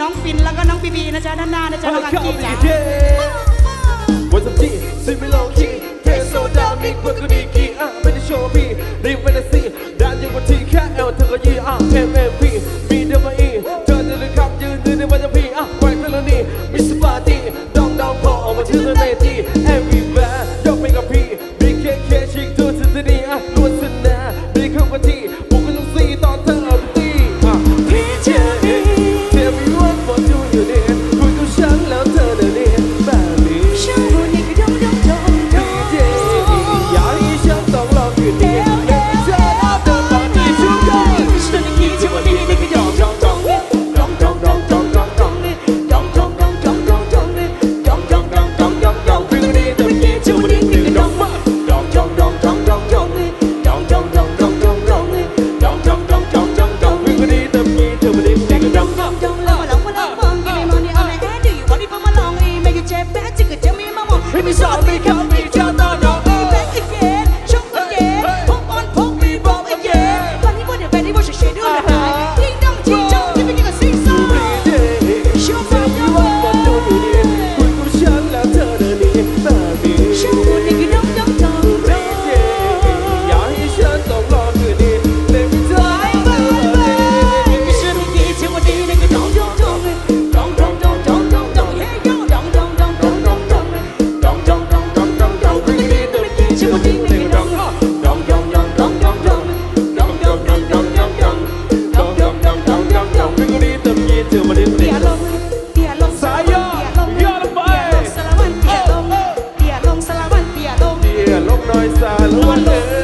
น้องฟินแล้วก็น้องบีบีนะจ๊ะด้านหน้านะจ๊ะน้องอังกี้จ้ะ วันสัปดาห์ซึ่งไม่ลองที่เทสโซดามิกเบอร์กดีกีอะไม่ได้โชว์พี่รีแฟนตาซีด้านยังกว่าที่แค่เอลเธอก็ยีอะ M M V มีเดมาอีเธอเดินเลยครับยืนยืนในวันจะพี่อะไวเฟลนี่มิสปาร์ตี้ดองดองพอออกมาชื่อเธอในที่ voy saludarte.